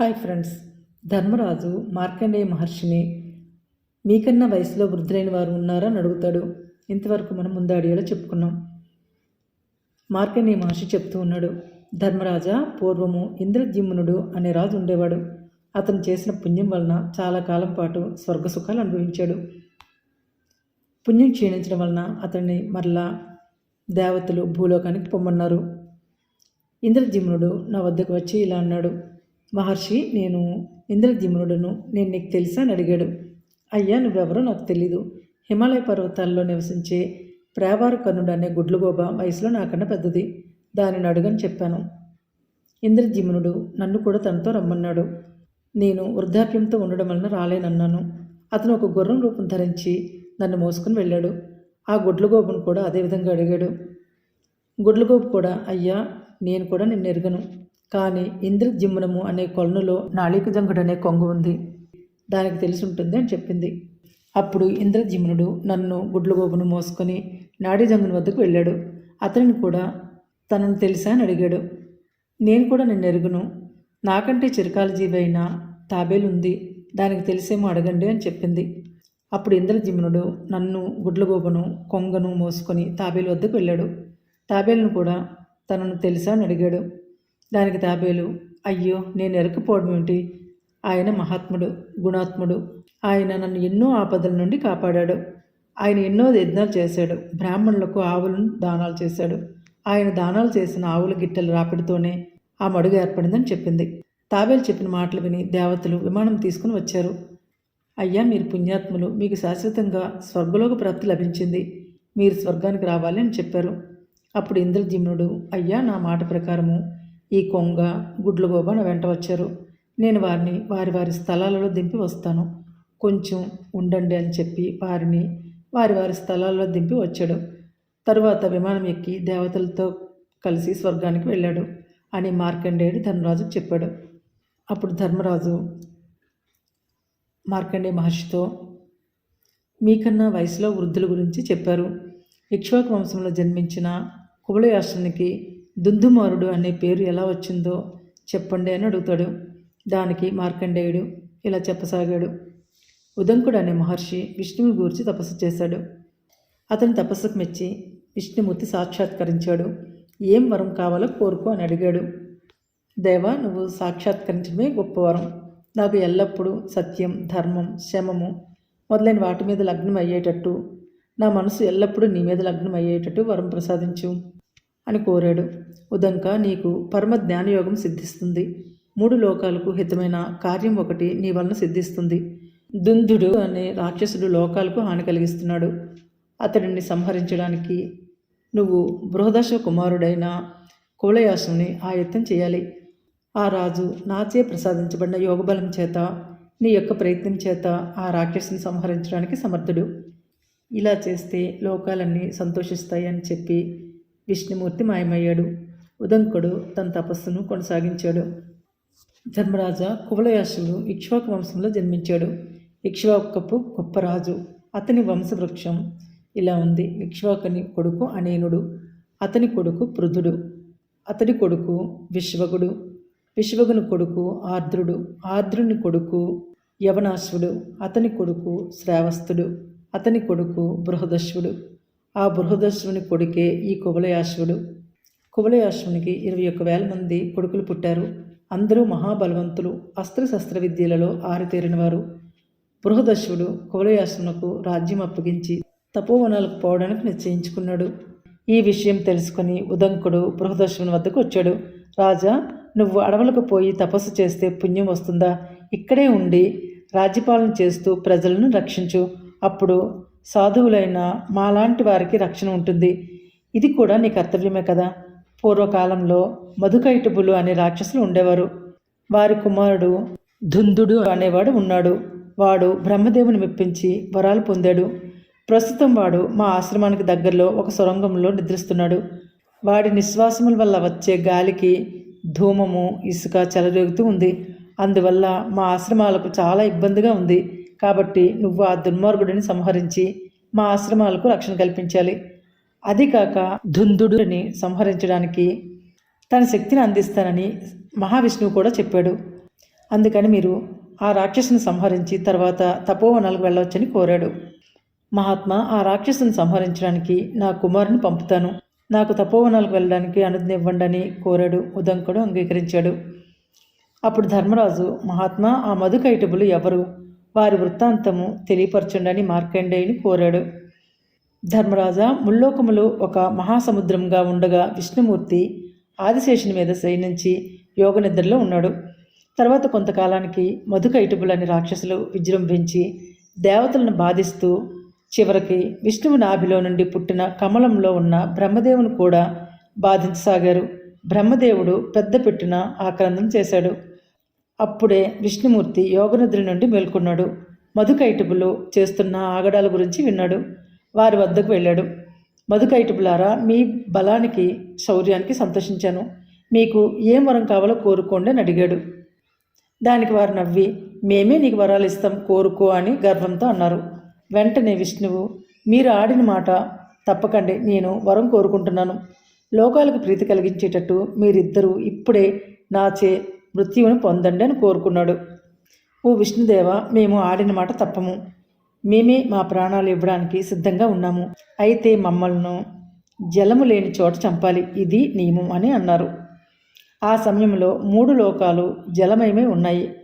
Hi friends Dharmaraju Markandeya మహర్షిని మీకన్నా వయసులో వృద్ధులైన వారు ఉన్నారా అని అడుగుతాడు. ఇంతవరకు మనం ముందు చెప్పుకున్నాం. మార్కండేయ మహర్షి చెప్తూ ఉన్నాడు ధర్మరాజా పూర్వము ఇంద్రజిమ్మునుడు అనే రాజు ఉండేవాడు. అతను చేసిన పుణ్యం వలన చాలా కాలం పాటు స్వర్గ సుఖాలు అనుభవించాడు. పుణ్యం క్షీణించడం వలన అతన్ని మరలా దేవతలు భూలోకానికి పొమ్మన్నారు. ఇంద్రజిమ్నుడు నా వద్దకు వచ్చి ఇలా అన్నాడు. మహర్షి నేను ఇంద్రజిమ్నుడును నేను నీకు తెలుసా? అని అడిగాడు. అయ్యా నువ్వెవరో నాకు తెలీదు. హిమాలయ పర్వతాల్లో నివసించే ప్రేవారకర్ణుడు అనే గుడ్లుగోబ వయసులో నాకన్నా పెద్దది. దానిని అడుగని చెప్పాను. ఇంద్రజిమ్నుడు నన్ను కూడా తనతో రమ్మన్నాడు. నేను వృద్ధాప్యంతో ఉండడం వలన రాలేనన్నాను. అతను ఒక గుర్రం రూపం ధరించి నన్ను మోసుకుని వెళ్ళాడు. ఆ గుడ్లగోబును కూడా అదేవిధంగా అడిగాడు. గుడ్లగోబు కూడా అయ్యా నేను కూడా నిన్ను ఎరగను. కానీ ఇంద్రజిమ్మునము అనే కొలనులో నాళికజంగుడు అనే కొంగు ఉంది. దానికి తెలిసి ఉంటుంది అని చెప్పింది. అప్పుడు ఇంద్రజిమ్నుడు నన్ను గుడ్లగోబును మోసుకొని నాడీజంగుని వద్దకు వెళ్ళాడు. అతనిని కూడా తనను తెలుసా అని అడిగాడు. నేను కూడా నిన్ను ఎరుగును. నాకంటే చిరకాల జీవైన తాబేలుంది దానికి తెలిసేమో అడగండి అని చెప్పింది. అప్పుడు ఇంద్రజిమ్నుడు నన్ను గుడ్లగోబును కొంగను మోసుకొని తాబేలు వద్దకు వెళ్ళాడు. తాబేలును కూడా తనను తెలుసా అని అడిగాడు. దానికి తాబేలు అయ్యో నేను ఎరకపోవడం ఏంటి ఆయన మహాత్ముడు గుణాత్ముడు. ఆయన నన్ను ఎన్నో ఆపదల నుండి కాపాడాడు. ఆయన ఎన్నో యజ్ఞాలు చేశాడు. బ్రాహ్మణులకు ఆవులను దానాలు చేశాడు. ఆయన దానాలు చేసిన ఆవుల గిట్టెల రాపిడితోనే ఆ మడుగు ఏర్పడిందని చెప్పింది. తాబేలు చెప్పిన మాటలు విని దేవతలు విమానం తీసుకుని వచ్చారు. అయ్యా మీరు పుణ్యాత్ములు. మీకు శాశ్వతంగా స్వర్గలోక ప్రాప్తి లభించింది. మీరు స్వర్గానికి రావాలి అని చెప్పారు. అప్పుడు ఇంద్రజిమ్నుడు అయ్యా నా మాట ప్రకారము ఈ కొంగ గుడ్లగోబ నా వెంట వచ్చారు. నేను వారిని వారి వారి స్థలాలలో దింపి వస్తాను. కొంచెం ఉండండి అని చెప్పి వారిని వారి వారి స్థలాల్లో దింపి వచ్చాడు. తరువాత విమానం ఎక్కి దేవతలతో కలిసి స్వర్గానికి వెళ్ళాడు అని మార్కండేయుడు ధర్మరాజుకు చెప్పాడు. అప్పుడు ధర్మరాజు మార్కండే మహర్షితో మీకన్నా వయసులో వృద్ధుల గురించి చెప్పారు. ఇక్ష్వాకు వంశంలో జన్మించిన కువలయాసునికి దుందుమారుడు అనే పేరు ఎలా వచ్చిందో చెప్పండి అని అడుగుతాడు. దానికి మార్కండేయుడు ఇలా చెప్పసాగాడు. ఉదంకుడు అనే మహర్షి విష్ణువు గూర్చి తపస్సు చేశాడు. అతని తపస్సుకు మెచ్చి విష్ణుమూర్తి సాక్షాత్కరించాడు. ఏం వరం కావాలో కోరుకో అని అడిగాడు. దేవా నువ్వు సాక్షాత్కరించడమే గొప్ప వరం. నాకు ఎల్లప్పుడూ సత్యం ధర్మం శమము మొదలైన వాటి మీద లగ్నం అయ్యేటట్టు నా మనసు ఎల్లప్పుడూ నీ మీద లగ్నం అయ్యేటట్టు వరం ప్రసాదించు. అని కోరాడు. ఉదంక నీకు పరమ జ్ఞానయోగం సిద్ధిస్తుంది. మూడు లోకాలకు హితమైన కార్యం ఒకటి నీ వలన సిద్ధిస్తుంది. దుందుడు అనే రాక్షసుడు లోకాలకు హాని కలిగిస్తున్నాడు. అతడిని సంహరించడానికి నువ్వు బృహదశ కుమారుడైన కువలయాసుని ఆయత్తం చేయాలి. ఆ రాజు నాచే ప్రసాదించబడిన యోగబలం చేత నీ యొక్క ప్రయత్నం చేత ఆ రాక్షసుని సంహరించడానికి సమర్థుడు. ఇలా చేస్తే లోకాలన్నీ సంతోషిస్తాయి అని చెప్పి విష్ణుమూర్తి మాయమయ్యాడు. ఉదంకుడు తన తపస్సును కొనసాగించాడు. ధర్మరాజ కువలయాసుడు ఇక్ష్వాకు వంశంలో జన్మించాడు. ఇక్ష్వాకపు గొప్ప రాజు అతని వంశవృక్షం ఇలా ఉంది. ఇక్ష్వాకుని కొడుకు అనేనుడు అతని కొడుకు పృథుడు అతడి కొడుకు విశ్వగుడు విశ్వగుని కొడుకు ఆర్ద్రుడు ఆర్ద్రుని కొడుకు యవనాశ్వుడు అతని కొడుకు శ్రావస్తుడు అతని కొడుకు బృహదశ్వుడు ఆ బృహదశ్వుని కొడుకే ఈ కుబలయాశ్వుడు. కుబలయాశ్వునికి ఇరవై ఒక్క వేల మంది కొడుకులు పుట్టారు. అందరూ మహాబలవంతులు. అస్త్రశస్త్ర విద్యలలో ఆరితేరినవారు. బృహదశ్వుడు కుబలయాశ్వునకు రాజ్యం అప్పగించి తపోవనాలకు పోవడానికి నిశ్చయించుకున్నాడు. ఈ విషయం తెలుసుకుని ఉదంకుడు బృహదశ్వుని వద్దకు వచ్చాడు. రాజా నువ్వు అడవులకు పోయి తపస్సు చేస్తే పుణ్యం వస్తుందా? ఇక్కడే ఉండి రాజ్యపాలన చేస్తూ ప్రజలను రక్షించు. అప్పుడు సాధువులైన మాలాంటి వారికి రక్షణ ఉంటుంది. ఇది కూడా నీ కర్తవ్యమే కదా. పూర్వకాలంలో మధుకైటబులు అనే రాక్షసులు ఉండేవారు. వారి కుమారుడు ధుందుడు అనేవాడు ఉన్నాడు. వాడు బ్రహ్మదేవుని మెప్పించి వరాలు పొందాడు. ప్రస్తుతం వాడు మా ఆశ్రమానికి దగ్గరలో ఒక సొరంగంలో నిద్రిస్తున్నాడు. వాడి నిశ్వాసముల వల్ల వచ్చే గాలికి ధూమము ఇసుక చెలరేగుతూ ఉంది. అందువల్ల మా ఆశ్రమాలకు చాలా ఇబ్బందిగా ఉంది. కాబట్టి నువ్వు ఆ దుర్మార్గుడిని సంహరించి మా ఆశ్రమాలకు రక్షణ కల్పించాలి. అది కాక ధుందుడిని సంహరించడానికి తన శక్తిని అందిస్తానని మహావిష్ణువు కూడా చెప్పాడు. అందుకని మీరు ఆ రాక్షసుని సంహరించి తర్వాత తపోవనాలకు వెళ్ళవచ్చని కోరాడు. మహాత్మా ఆ రాక్షసుని సంహరించడానికి నా కుమారుని పంపుతాను. నాకు తపోవనాలకు వెళ్ళడానికి అనుజ్ఞ ఇవ్వండి అని కోరాడు. ఉదంకుడు అంగీకరించాడు. అప్పుడు ధర్మరాజు మహాత్మా ఆ మధుకైటబులు ఎవరు? వారి వృత్తాంతము తెలియపరచండి మార్కండేయుని కోరాడు. ధర్మరాజా ముల్లోకములు ఒక మహాసముద్రంగా ఉండగా విష్ణుమూర్తి ఆదిశేషుని మీద శయనించి యోగ నిద్రలో ఉన్నాడు. తర్వాత కొంతకాలానికి మధుకైటుబులని అనే రాక్షసులు విజృంభించి దేవతలను బాధిస్తూ చివరికి విష్ణువు నాభిలో నుండి పుట్టిన కమలంలో ఉన్న బ్రహ్మదేవుని కూడా బాధించసాగారు. బ్రహ్మదేవుడు పెద్ద పెట్టున ఆక్రందం చేశాడు. అప్పుడే విష్ణుమూర్తి యోగనిద్ర నుండి మేల్కొన్నాడు. మధుకైటుబులు చేస్తున్న ఆగడాల గురించి విన్నాడు. వారి వద్దకు వెళ్ళాడు. మధుకైటుబులారా మీ బలానికి శౌర్యానికి సంతోషించాను. మీకు ఏం వరం కావాలో కోరుకోండి అని అడిగాడు. దానికి వారు నవ్వి మేమే నీకు వరాలు ఇస్తాం కోరుకో అని గర్వంతో అన్నారు. వెంటనే విష్ణువు మీరు ఆడిన మాట తప్పకండి నేను వరం కోరుకుంటున్నాను. లోకాలకు ప్రీతి కలిగించేటట్టు మీరిద్దరూ ఇప్పుడే నాచే మృత్యువును పొందండి అని కోరుకున్నాడు. ఓ విష్ణుదేవ మేము ఆడిన మాట తప్పము. మేమే మా ప్రాణాలు ఇవ్వడానికి సిద్ధంగా ఉన్నాము. అయితే మమ్మల్ని జలము లేని చోట చంపాలి. ఇది నియమం అని అన్నారు. ఆ సమయంలో మూడు లోకాలు జలమయమై ఉన్నాయి.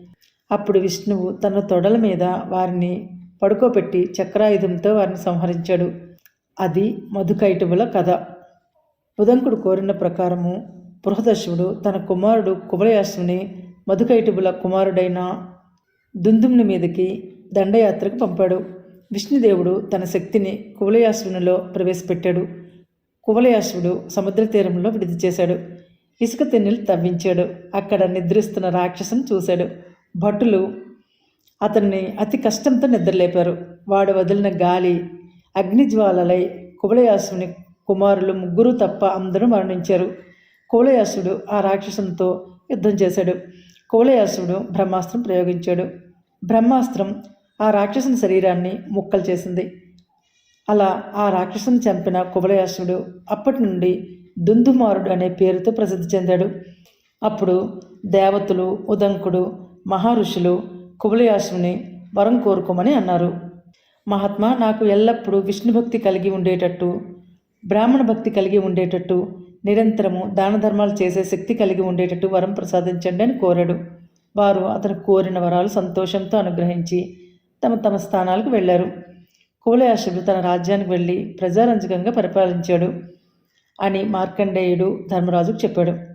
అప్పుడు విష్ణువు తన తొడల మీద వారిని పడుకోబెట్టి చక్రాయుధంతో వారిని సంహరించాడు. అది మధుకైటవుల కథ. ఉదంకుడు కోరిన ప్రకారము బృహదశుడు తన కుమారుడు కుబలయాసుని మధుకైటుబుల కుమారుడైన దుందుమ్ని మీదకి దండయాత్రకు పంపాడు. విష్ణుదేవుడు తన శక్తిని కువలయాసునిలో ప్రవేశపెట్టాడు. కువలయాసుడు సముద్ర తీరంలో విడిది చేశాడు. ఇసుక తెన్నెలు తవ్వించాడు. అక్కడ నిద్రిస్తున్న రాక్షసును చూశాడు. భటులు అతన్ని అతి కష్టంతో నిద్రలేపారు. వాడు వదిలిన గాలి అగ్నిజ్వాలలై కువలయాసుని కుమారులు ముగ్గురు తప్ప అందరూ మరణించారు. కువలయాసుడు ఆ రాక్షసునితో యుద్ధం చేశాడు. కువలయాసుడు బ్రహ్మాస్త్రం ప్రయోగించాడు. బ్రహ్మాస్త్రం ఆ రాక్షసుని శరీరాన్ని ముక్కలు చేసింది. అలా ఆ రాక్షసుని చంపిన కుబలయాసుడు అప్పటి నుండి దుందుమారుడు అనే పేరుతో ప్రసిద్ధి చెందాడు. అప్పుడు దేవతలు ఉదంకుడు మహర్షులు కుబలయాసుని వరం కోరుకోమని అన్నారు. మహాత్మా నాకు ఎల్లప్పుడూ విష్ణుభక్తి కలిగి ఉండేటట్టు బ్రాహ్మణ భక్తి కలిగి ఉండేటట్టు నిరంతరము దాన ధర్మాలు చేసే శక్తి కలిగి ఉండేటట్టు వరం ప్రసాదించండి అని కోరాడు. వారు అతను కోరిన వరాలు సంతోషంతో అనుగ్రహించి తమ తమ స్థానాలకు వెళ్ళారు. కువలయాసుడు తన రాజ్యానికి వెళ్ళి ప్రజారంజకంగా పరిపాలించాడు అని మార్కండేయుడు ధర్మరాజుకు చెప్పాడు.